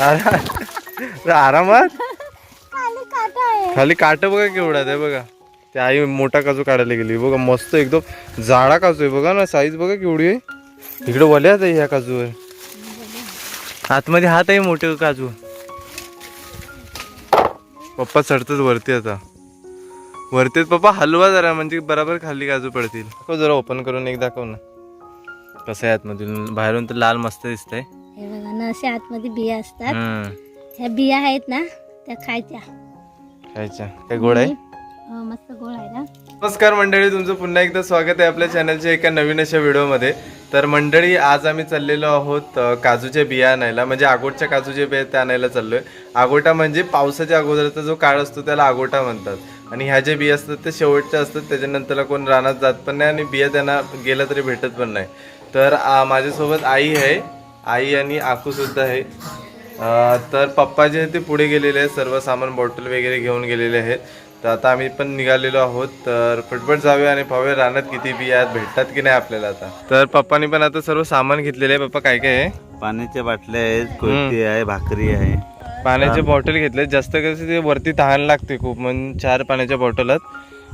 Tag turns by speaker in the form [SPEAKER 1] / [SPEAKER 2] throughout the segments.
[SPEAKER 1] अरे आरामात?
[SPEAKER 2] खाली काटा आहे.
[SPEAKER 1] खाली काट बघा केवढा आहे बघा. ते आई मोठा काजू काढायला गेली. बघा मस्त एकदम जाडा काजू आहे. बघा ना साईज बघा केवढी आहे. इकडे वल्यात आहे ह्या काजूवर. आतमध्ये हात आहे मोठे काजू. पप्पा चढतात वरती आता. वरती आहेत पप्पा हलवा जरा म्हणजे बराबर खाली काजू पडतील. जरा ओपन करून एक दाखव ना. कसं आहे आतमधून? बाहेरून तर लाल मस्त दिसतंय.
[SPEAKER 2] असे आतमध्ये बिया असतात.
[SPEAKER 1] हम्म
[SPEAKER 2] ह्या बिया आहेत ना त्या खायच्या.
[SPEAKER 1] खायच्या. काय गोड आहे?
[SPEAKER 2] हो, मस्त गोड आहे ना.
[SPEAKER 1] नमस्कार मंडळी तुमचं पुन्हा एकदा स्वागत आहे आपल्या चॅनलच्या एका नवीन अशा व्हिडिओमध्ये तर मंडळी आज आम्ही चाललेलो आहोत अ, काजूच्या बिया आणायला. म्हणजे आगोटच्या काजूच्या बिया त्या आणायला चाललोय. आगोटा म्हणजे पावसाच्या अगोदरचा जो काळ असतो त्याला आगोटा म्हणतात. आणि ह्या ज्या बिया असतात ते शेवटच्या असतात. त्याच्यानंतरला कोण रानात जात पण नाही आणि बिया त्यांना गेला तरी भेटत पण नाही. तर आ, माझ्यासोबत आई आहे. आई आणि आकू सुद्धा आहे. तर पप्पा जे ते पुढे गेलेले आहेत. सर्व सामान बॉटल वगैरे घेऊन गेलेले आहेत. तर आता आम्ही पण निघालेलो आहोत. तर पटपट जाऊया आणि पाहूया रानात किती बिया आहेत भेटतात की नाही आपल्याला आता. तर पप्पानी पण आता सर्व सामान घेतलेलं आहे. पप्पा काय काय आहे?
[SPEAKER 3] पाण्याच्या बाटल्या आहेत कोयती आहे भाकरी आहे.
[SPEAKER 1] पाण्याचे बॉटल घेतले जास्त कसं ते वरती तहान लागते खूप. म्हणून चार पाण्याच्या बॉटलात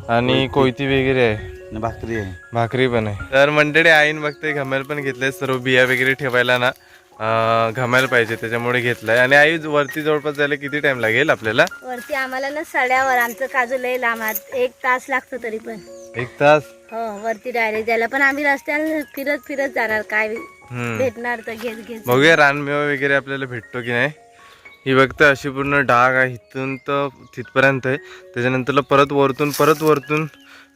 [SPEAKER 1] आणि कोयती. वगैरे आहे.
[SPEAKER 3] आणि भाकरी आहे.
[SPEAKER 1] भाकरी पण आहे. तर मंडळी आईन बघते घमेल पण घेतले सर्व बिया वगैरे ठेवायला ना अं, घमेल पाहिजे त्याच्यामुळे घेतलाय. आणि आई वरती जवळपास जायला किती टाइम लागेल आपल्याला?
[SPEAKER 2] वरती आम्हाला ना सड्यावर आमचं काजू लय लांब आहे. एक तास लागतो तरी पण.
[SPEAKER 1] एक तास?
[SPEAKER 2] हो वरती डायरेक्ट जायला. पण आम्ही रस्त्याने फिरत फिरत जाणार. काय
[SPEAKER 1] हम्म.
[SPEAKER 2] भेटणार तर घेत घेत
[SPEAKER 1] बघूया रानमेवा वगैरे आपल्याला भेटतो की नाही? ही बघतं अशी पूर्ण डाग आहे इथून तर तिथपर्यंत आहे. त्याच्यानंतरला परत वरतून परत वरतून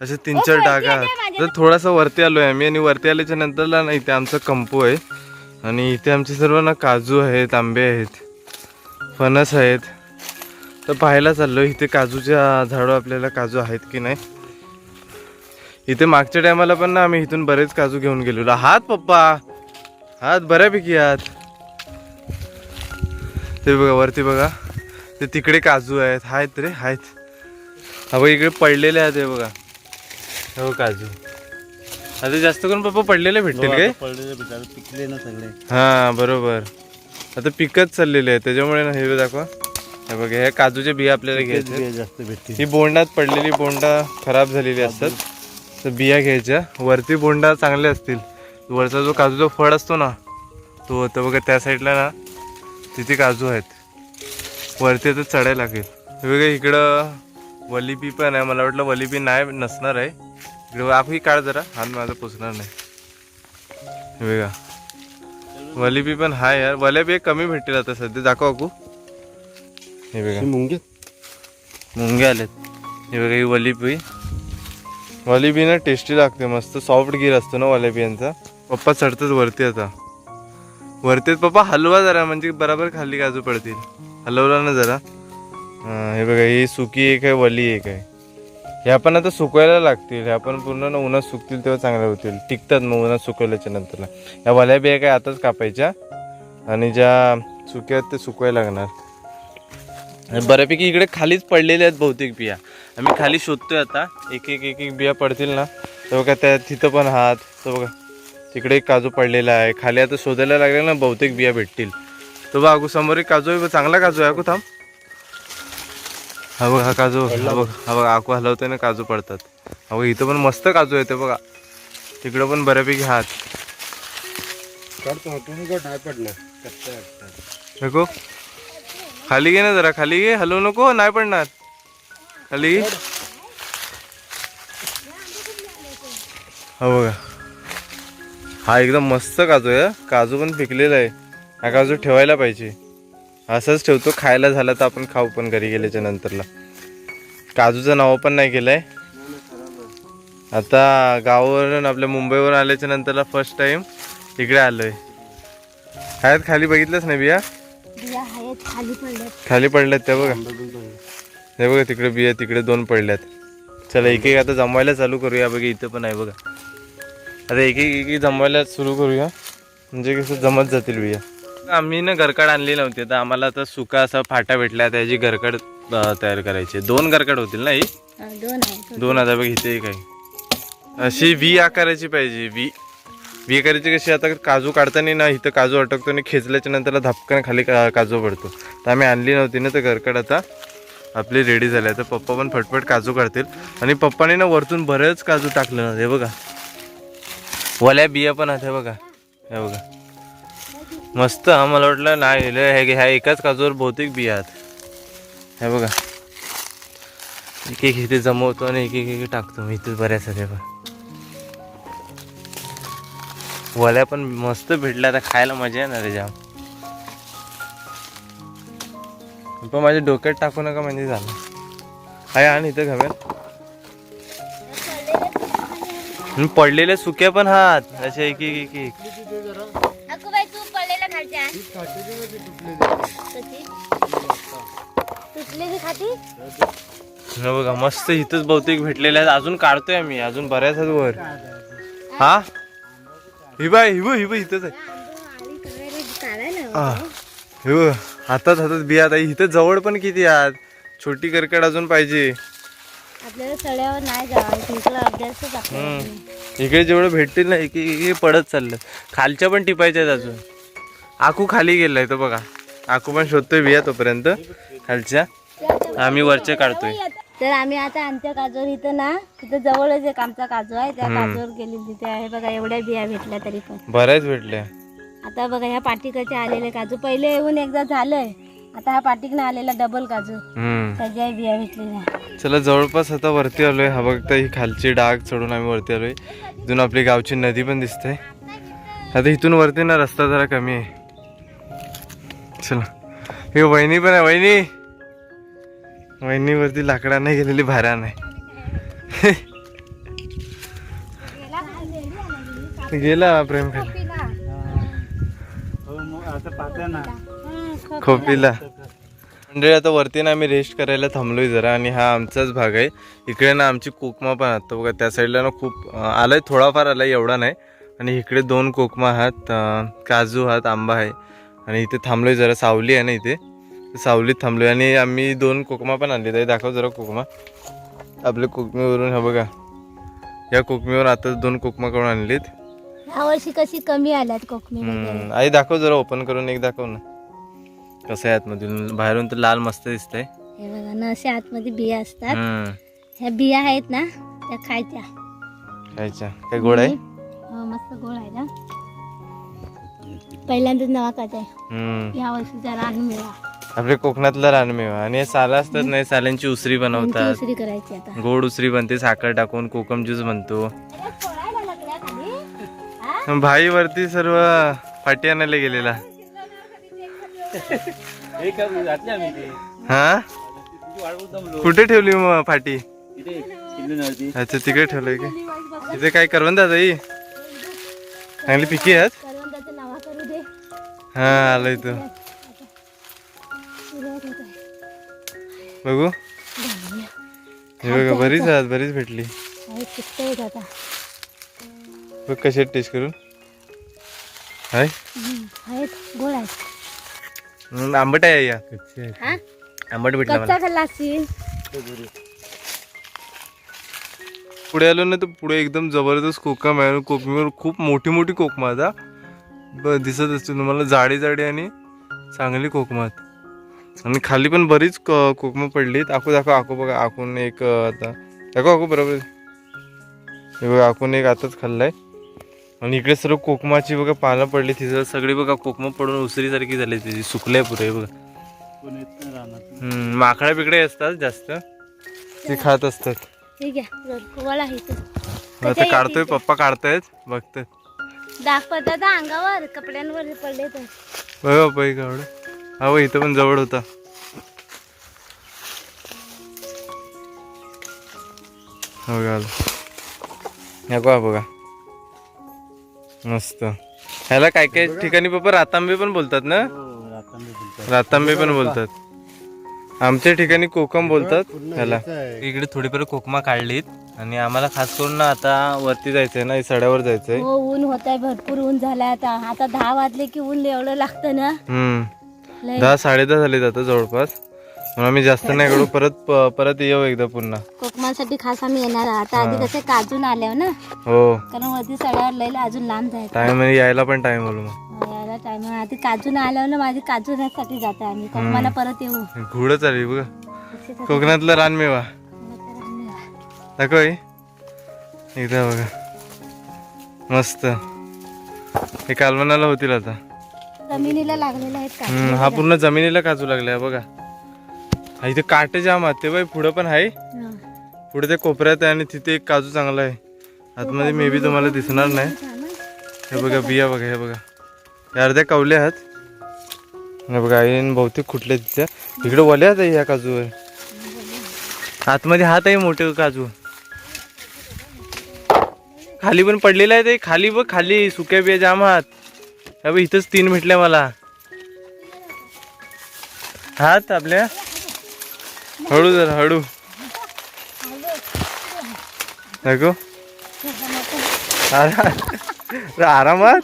[SPEAKER 1] असे तीन चार डाग आहेत. तर थोडासा वरती आलोय आम्ही आणि वरती आल्याच्या नंतरला ना इथे आमचा कंपू आहे. आणि इथे आमचे सर्व ना काजू आहेत आंबे आहेत फणस आहेत. तर पाहायला चाललो इथे काजूच्या झाडं आपल्याला काजू आहेत की नाही. इथे मागच्या टायमाला पण ना आम्ही इथून बरेच काजू घेऊन गेलेलो. हात पप्पा! हात बऱ्यापैकी हात ते बघा वरती बघा. ते तिकडे काजू आहेत. आहेत रे आहेत. हा बघा इकडे पडलेले आहेत हे बघा. हो काजू. आता जास्त करून पप्पा पडलेले भेटतील काय?
[SPEAKER 3] पडलेले भेटायला पिकले ना सगळे.
[SPEAKER 1] हा बरोबर. आता पिकच चाललेले आहे त्याच्यामुळे ना हे दाखवा. हे बघा हे काजूच्या बिया आपल्याला घ्यायच्या
[SPEAKER 3] बिया जास्त भेटतील.
[SPEAKER 1] ही बोंडात पडलेली बोंडा खराब झालेली असतात. तर बिया घ्यायच्या. वरती बोंडा चांगले असतील. वरचा जो काजूचा फळ असतो ना तो तर बघा त्या साईडला ना तिथे काजू आहेत. वरती आता चढायला लागेल. बघा इकडं वलिबी पण आहे. मला वाटलं वलिबी नाही नसणार आहे. इकडे आखू ही काढ जरा. हात माझा पोचणार नाही. बघा. वलिबी पण हाय यार. वलिबी कमी भेटेल आता सध्या. दाखव आकू हे बघा.
[SPEAKER 3] मुंगे?
[SPEAKER 1] मुंगे आलेत. हे बघा ही वलिबी वलिबी ना टेस्टी लागते. मस्त सॉफ्ट गिर असतो ना वलिबियांचा पप्पा चढतात वरती आता. वरतीच पप्पा हलवा जरा म्हणजे बराबर खाली काजू पडतील. हलवला ना जरा. हे बघा ही सुकी एक आहे वली एक आहे. ह्या पण आता सुकवायला लागतील. ह्या पण पूर्ण ना उन्हात सुकतील तेव्हा चांगल्या होतील. टिकतात मग उन्हात सुकवल्याच्या नंतरला. या वल्या बिया काय आताच कापायच्या. आणि ज्या सुक्या आहेत ते सुकवायला लागणार. बऱ्यापैकी इकडे खालीच पडलेले आहेत बहुतेक बिया. आम्ही खाली शोधतोय आता. एक एक एक एक बिया पडतील ना. तर बघा त्या तिथं पण हात. तर बघा तिकडे एक काजू पडलेला आहे. खाली आता शोधायला लागले ना बहुतेक बिया भेटतील. तो बघ समोर एक काजू आहे. चांगला काजू आहे अकू थांब. हा बघ हा काजू हा बघ हा बघ आकू हलवतोय ना काजू पडतात. हा बघ इथं पण मस्त काजू आहे ते बघा. तिकडं पण बऱ्यापैकी हात. नको. खाली घे ना जरा खाली घे. हलवू नको नाही पडणार. खाली हा बघा. हा एकदम मस्त काजू आहे. काजू पण पिकलेला आहे. हा काजू ठेवायला पाहिजे. असंच ठेवतो खायला झाला तर आपण खाऊ पण घरी गेल्याच्या नंतरला. काजूचं नाव पण नाही केलंय. आता गावावरून आपल्या मुंबईवरून आल्याच्या नंतरला फर्स्ट टाइम इकडे आलोय. आहेत खाली बघितलंच नाही बिया?
[SPEAKER 2] खाली पडल्यात
[SPEAKER 1] त्या बघा. हे बघा तिकडे बिया तिकडे दोन पडल्यात. चला एक एक आता जमवायला चालू करूया. बघा इथं पण आहे बघा. आता एक एक जमवायला सुरू करूया. म्हणजे कसं जमत जातील बिया. आम्ही ना घरकाड आणली नव्हती तर आम्हाला आता सुका असा फाटा भेटला त्याची घरकाड अं, तयार करायची. दोन घरकाड होतील ना ही?
[SPEAKER 2] दोन
[SPEAKER 1] हजार बघ इथे एक आहे. अशी व्ही आकाराची पाहिजे व्ही बिया करायची कशी आता काजू काढताना ना इथं काजू अटकतो आणि खेचल्याच्या नंतर धपकन खाली का काजू पडतो. तर आम्ही आणली नव्हती ना तर घरकड आता आपली रेडी झाली आहे. तर पप्पा पण फटफट काजू काढतील. आणि पप्पाने ना वरतून बरेच काजू टाकलं. ना हे बघा. वल्या बिया पण आहेत बघा. हे बघा. मस्त आम्हाला मला वाटलं नाही हे ह्या एकाच काजूवर बहुतेक बिया आहेत. हे बघा. एक एक इथे जमवतो आणि एक एक एक टाकतो. मी इथे बऱ्याच आहेत हे बघा. वल्या पण मस्त भेटल्या. आता खायला मजा येणार रे जाम. पण माझ्या डोक्यात टाकू नका म्हणजे झालं. आहे आणि इथं घमेल हम्म, पडलेल्या सुक्या पण हात. अशा एक एक एक एक.
[SPEAKER 2] अगो बाई तू पडलेला खालच्या. कशी? तुटलेली खाती
[SPEAKER 1] न बघा मस्त इथंच बहुतेक भेटलेल्या आहेत. अजून काढतोय आम्ही. अजून बऱ्याच आहेत वर. हा? ही बाय ही बघ ही बघ इथंच आहे. हे. बघ हातात हातात बिया इथं जवळ पण किती आहात? छोटी करकड अजून पाहिजे.
[SPEAKER 2] आपल्याला सड्यावर नाही जावं इकडं अभ्यासच आपल्याला
[SPEAKER 1] हम्म. इकडे जेवढं भेटतील ना एक पडत चाललं. खालच्या पण टिपायच्या आहेत अजून. आकू खाली गेलाय तो बघा. आकू पण शोधतोय बिया तोपर्यंत. खालच्या. आम्ही वरचे काढतोय.
[SPEAKER 2] तर आम्ही आता आमच्या काजूर इथं ना तिथं जवळच एक आमचा काजू आहे त्या काजूवर गेली तिथे आहे बघा एवढ्या बिया भेटल्या तरी पण.
[SPEAKER 1] बऱ्याच भेटल्या.
[SPEAKER 2] आता बघा ह्या पाटिकाचे आलेले काजू पहिले येऊन एकदा झालंय. आता हा पाटिकनं आलेला डबल काजू.
[SPEAKER 1] हम्म.
[SPEAKER 2] त्याच्या बिया भेटलेल्या
[SPEAKER 1] चला जवळपास आता वरती आलोय. हा बघता ही खालची डाग चढून आम्ही वरती आलोय. इथून आपली गावची नदी पण दिसते. आता इथून वरती ना रस्ता जरा कमी आहे. चला. हे वहिनी पण आहे वहिनी. वहिनी वरती लाकडाने गेलेली भाऱ्या नाही गेला प्रेम खाली. खोपीला. मंडळी आता वरती ना आम्ही रेस्ट करायला थांबलोय जरा आणि हा आमचाच भाग आहे. इकडे ना आमची कोकमा पण आता बघा त्या साईडला ना खूप आलाय थोडाफार आलाय एवढा नाही. आणि इकडे दोन कोकमा आहात काजू आहात आंबा आहे. आणि इथे थांबलोय जरा सावली आहे ना इथे. सावलीत थांबलोय. आणि आम्ही दोन कोकमा पण आणले आहे दाखव जरा कोकमा. आपल्या कोकमीवरून हा बघा. या कोकमीवर आता दोन कोकमा करून आणलीत.
[SPEAKER 2] वर्षी कशी कमी आल्यात कोकमी
[SPEAKER 1] आई दाखव जरा ओपन करून एक दाखव ना कसं आहे आतमधून? बाहेरून तर लाल मस्त दिसतंय.
[SPEAKER 2] हे बघा ना असे आतमध्ये बिया असतात.
[SPEAKER 1] हम्म.
[SPEAKER 2] ह्या बिया आहेत ना त्या खायच्या.
[SPEAKER 1] खायच्या. काय गोड आहे?
[SPEAKER 2] हो, मस्त गोड आहे ना. पहिल्यांदाच नवा खात आहे.
[SPEAKER 1] हम्म.
[SPEAKER 2] या वर्षीचा रानमेवा
[SPEAKER 1] आपल्या कोकणातला रानमेवा आणि हे साला असतात नाही साल्यांची उसरी बनवतात.
[SPEAKER 2] दुसरी करायची आता.
[SPEAKER 1] गोड उसरी बनते साखर टाकून कोकम ज्यूस बनतो. भाई वरती सर्व पाटी आणायला गेलेला. हा? कुठे ठेवली मग फाटी? अच्छा तिकडे ठेवलंय की? इथे काय करवंद दादा चांगली पिकी आहेत?
[SPEAKER 2] करवंदाचं नावा करू दे.
[SPEAKER 1] हा आलोय तू बघू. हे बघा बरीच आहेत बरीच भेटली. बघ कशी टेस्ट करून. हाय.
[SPEAKER 2] आहेत.
[SPEAKER 1] हम्म, आंबट आहे या
[SPEAKER 2] हा
[SPEAKER 1] आंबट भेटला मला
[SPEAKER 2] कच्चा खाल्ला असतील
[SPEAKER 1] पुढे आलो ना तर पुढे एकदम जबरदस्त कोकम आहे कोकमीवर खूप मोठी मोठी कोकम आता ब- दिसत असते तुम्हाला जाडी जाडी आणि चांगली कोकमात आणि खाली पण बरीच क- कोकमं पडलीत आकू दाखव आकू बघा आकून एक अं, आता दाखव आकू बरोबर हे बघा आकून एक आताच खाल्लाय आणि इकडे सर्व कोकमाची बघा पानं पडली तिथं सगळी बघा कोकमं पडून उसरीसारखी झाली तिची सुकले पुरे बघा. हम्म, माकडा बिकडे असतात जास्त. ते खात असतात. आता काढतोय पप्पा काढतायत बघतात
[SPEAKER 2] हा अंगावर कपड्यांवर हे पडले तर.
[SPEAKER 1] बघ बाप्पा एक आवड हा बघ, इथं पण जवळ होता. हो बघा बघा. मस्त. ह्याला काय काय ठिकाणी पप्पा रातांबे पण बोलतात ना? रातांबे पण बोलतात. आमच्या ठिकाणी कोकम बोलतात ह्याला. इकडे थोडीफार कोकमा काढलीत आणि आम्हाला खास करून ना आता वरती जायचंय ना सड्यावर जायचंय.
[SPEAKER 2] हो ऊन होत आहे भरपूर ऊन झालाय आता. आता दहा वाजले की ऊन एवढं लागतं ना.
[SPEAKER 1] हम्म. दहा साडे दहा झालेत आता जवळपास. म्हणून आम्ही जास्त नाही काढू परत परत येऊ एकदा पुन्हा.
[SPEAKER 2] कोकमासाठी खास आम्ही येणार आहोत. आता आधी कसे काजून आल्यावर ना?
[SPEAKER 1] हो.
[SPEAKER 2] कारण वरती सड्यावर लयला अजून लांब जायचं.
[SPEAKER 1] टाइम यायला पण टाइम होईल मग.
[SPEAKER 2] यायला टाइम आधी काजून आल्यावर ना माझी जाते आम्ही. परत येऊ.
[SPEAKER 1] बघ. कोकणातला रानमेवा दाखव आई. एकदा बघा. मस्त. हे कालवणाला होतील आता.
[SPEAKER 2] जमिनीला लागलेले आहेत का
[SPEAKER 1] हम्म, हा पूर्ण जमिनीला काजू लागलाय बघा. हा इथे काट जाम आहेत ते बाई पुढं पण आहे. पुढे ते कोपऱ्यात आहे आणि तिथे एक काजू चांगला आहे. आतमध्ये मे बी तुम्हाला दिसणार नाही. हे बघा बिया बघा हे बघा. या अर्ध्या कवल्या आहेत. हे बघा आईन बहुतेक कुठल्या तिथल्या इकडे वल्या आहेत ह्या काजूवर आतमध्ये हात आहे मोठे काजू. खाली पण पडलेला आहे ते खाली बघ खाली सुक्या बिया जाम हात बघ इथंच तीन भेटल्या मला. हात आपल्या. हळू जरा हळू. अरे, आरामात?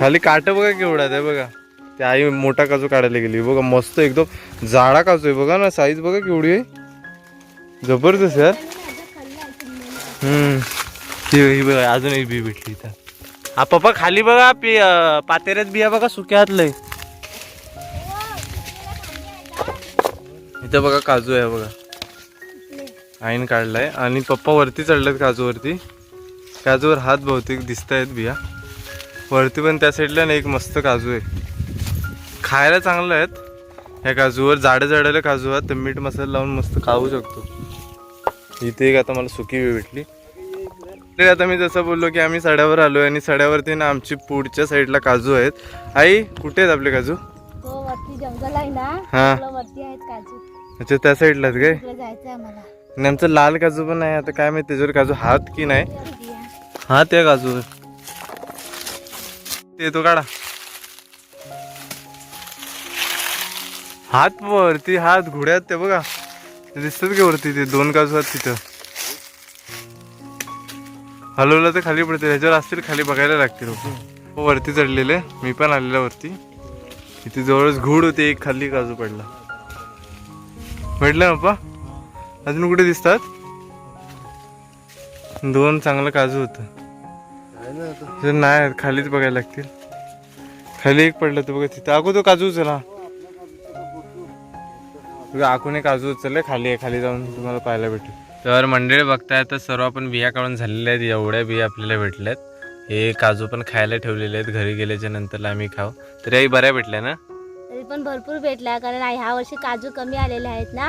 [SPEAKER 2] खाली काटा आहे.
[SPEAKER 1] बघा केवढा आहे बघा. ते आई मोठा काजू काढायला गेली. बघा मस्त एकदम जाडा काजू आहे. बघा ना साईज बघा केवढी आहे. जबरदस्त यार. हम्म. बघा अजून एक बी भेटली इथं. हा पप्पा खाली बघा पातेऱ्यात बिया बघा सुक्या हातलंय इथं बघा काजू आहे बघा. आईन काढलाय. आणि पप्पा वरती चढलेत काजूवरती. काजूवर हात बहुतेक दिसत आहेत बिया. वरती पण त्या साईडला ना एक मस्त काजू आहे. खायला चांगलं आहेत. ह्या काजूवर जाडे जाडेले काजू आहेत. तर मीठ मसाला लावून मस्त खाऊ शकतो. इथे एक आता मला सुकी बी भेटली. ते आता मी जसं बोललो की आम्ही सड्यावर आलोय आणि सड्यावरती ना आमची पुढच्या साईडला काजू आहेत. आई कुठे आहेत आपले काजू?
[SPEAKER 2] आहे ना.
[SPEAKER 1] हा.
[SPEAKER 2] काजू
[SPEAKER 1] अच्छा त्या साईडला आहेत काय?
[SPEAKER 2] तिकडे जायचं आहे आम्हाला.
[SPEAKER 1] आणि आमचं लाल काजू पण आहे आता काय माहिती त्याच्यावर काजू हात की नाही. हा त्या काजूवर. ते तो काढा. हात वरती हात घोड्यात ते बघा. ते दिसतात की वरती ते दोन काजू आहेत तिथं? हलवलं तर खाली पडते ह्याच्यावर असतील खाली बघायला लागतील. हो, वरती चढलेले मी पण आलेला वरती. इथे जवळच घोड होते एक खाली काजू पडला. भेटलं पप्पा अजून कुठे दिसतात? दोन चांगलं काजू होतं. नाही खालीच बघायला लागतील. खाली एक पडलं तर बघा तिथं. अगो तो काजू उचला. आखून एक काजू उचलले खाली आहे खाली जाऊन तुम्हाला पाहायला भेटेल. तर मंडळी बघताय तर सर्व आपण बिया काढून झालेल्या आहेत. एवढ्या बिया आपल्याला भेटल्यात. हे काजू पण खायला ठेवलेले आहेत. घरी गेल्याच्या नंतरला आम्ही खाऊ. तर याही बऱ्या भेटल्या ना?
[SPEAKER 2] पण भरपूर भेटला कारण ह्या वर्षी काजू कमी आलेले आहेत ना.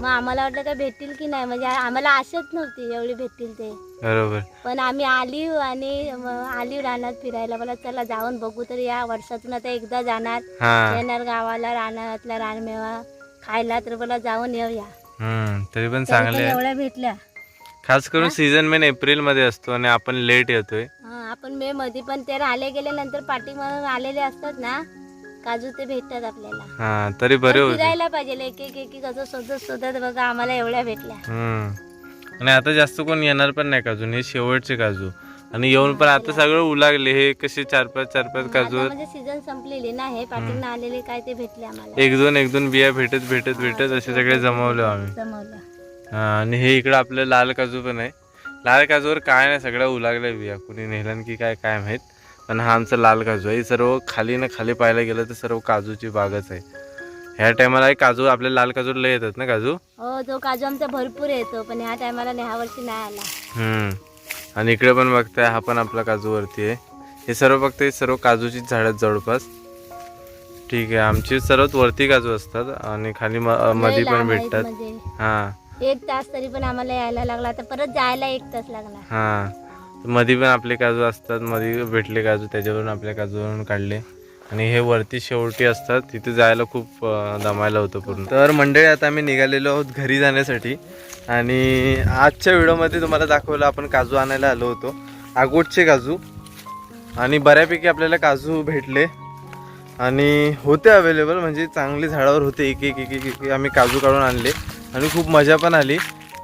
[SPEAKER 2] मग आम्हाला वाटलं काय भेटतील की नाही? म्हणजे आम्हाला आशाच नव्हती एवढी भेटतील ते.
[SPEAKER 1] बरोबर.
[SPEAKER 2] पण आम्ही आली आणि आली रानात फिरायला. मला चला जाऊन बघू तर या वर्षातून आता एकदा जाणार.
[SPEAKER 1] हा.
[SPEAKER 2] येणार गावाला रानातला रानमेवा खायला तर मला जाऊन येऊया.
[SPEAKER 1] तरी पण चांगले
[SPEAKER 2] एवढ्या भेटल्या.
[SPEAKER 1] खास करून सीझन मेन एप्रिलमध्ये असतो आणि आपण लेट येतोय.
[SPEAKER 2] आपण मे मध्ये पण ते आले गेल्यानंतर पाठी म्हणून आलेले असतात ना. काजू ते भेटतात आपल्याला.
[SPEAKER 1] हा तरी बरे
[SPEAKER 2] पण
[SPEAKER 1] होते.
[SPEAKER 2] फिरायला पाहिजे एक एक एक एक असं शोधत शोधत बघा आम्हाला एवढ्या भेटल्या.
[SPEAKER 1] हम्म. आणि आता जास्त कोण येणार पण नाही काजू हे शेवटचे काजू. आणि येऊन पण आता सगळं उलागले हे कसे चार पाच चार पाच काजू
[SPEAKER 2] म्हणजे सीझन संपलेली ना हे पाठीनं आलेले काय ते भेटले आम्हाला.
[SPEAKER 1] एक दोन एक दोन बिया भेटत भेटत भेटत असे सगळे जमवले आम्ही.
[SPEAKER 2] जमवलं.
[SPEAKER 1] हा आणि हे इकडं आपलं लाल काजू पण आहे. लाल काजूवर काय नाही सगळं उलागल्या बिया. कुणी नेलन की काय काय माहीत. पण हा आमचा लाल काजू आहे. हे सर्व खाली ना खाली पाहायला गेलं तर सर्व काजूची बागच आहे. ह्या टायमाला काजू आपल्या लाल काजू लय येतात ना काजू?
[SPEAKER 2] हो तो काजू आमचा भरपूर येतो पण ह्या टायमाला ह्या वर्षी नाही आला.
[SPEAKER 1] हम्म. आणि इकडे पण बघताय हा पण आपला काजूवरती आहे. हे सर्व बघताय सर्व काजूचीच झाड जवळपास. ठीक आहे आमची सर्वात वरती काजू असतात आणि खाली मध्ये पण भेटतात. हा.
[SPEAKER 2] एक तास तरी पण आम्हाला यायला लागला तर परत जायला एक तास लागला.
[SPEAKER 1] हा. मध्ये पण आपले काजू असतात मध्ये भेटले काजू त्याच्यावरून आपल्या काजूवरून काढले. आणि हे वरती शेवटी असतात तिथे जायला खूप दमायला होतं पूर्ण. तर मंडळी आता आम्ही निघालेलो आहोत घरी जाण्यासाठी. आणि आजच्या व्हिडिओमध्ये तुम्हाला दाखवलं आपण काजू आणायला आलो होतो. आगोटचे काजू. आणि बऱ्यापैकी आपल्याला काजू भेटले. आणि होते अवेलेबल म्हणजे चांगले झाडावर होते. एक एक एक एक एक आम्ही काजू काढून आणले. आणि खूप मजा पण आली.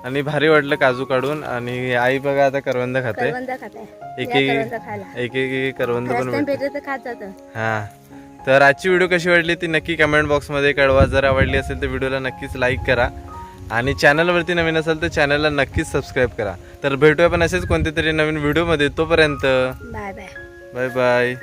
[SPEAKER 1] आणि भारी वाटलं काजू काढून. आणि आई बघा आता करवंद खाते.
[SPEAKER 2] करवंद
[SPEAKER 1] एक एक
[SPEAKER 2] करवंद खायला.
[SPEAKER 1] एक एक एक करवंद पण भेटते. हा. तर आजची व्हिडिओ कशी वाटली ती नक्की कमेंट बॉक्समध्ये कळवा. जर आवडली असेल तर व्हिडिओला नक्कीच लाईक करा. आणि चॅनलवरती नवीन असेल तर चॅनलला नक्कीच सबस्क्राईब करा. तर भेटूया पण असेच कोणते तरी नवीन व्हिडिओमध्ये तोपर्यंत.
[SPEAKER 2] Bye bye
[SPEAKER 1] bye bye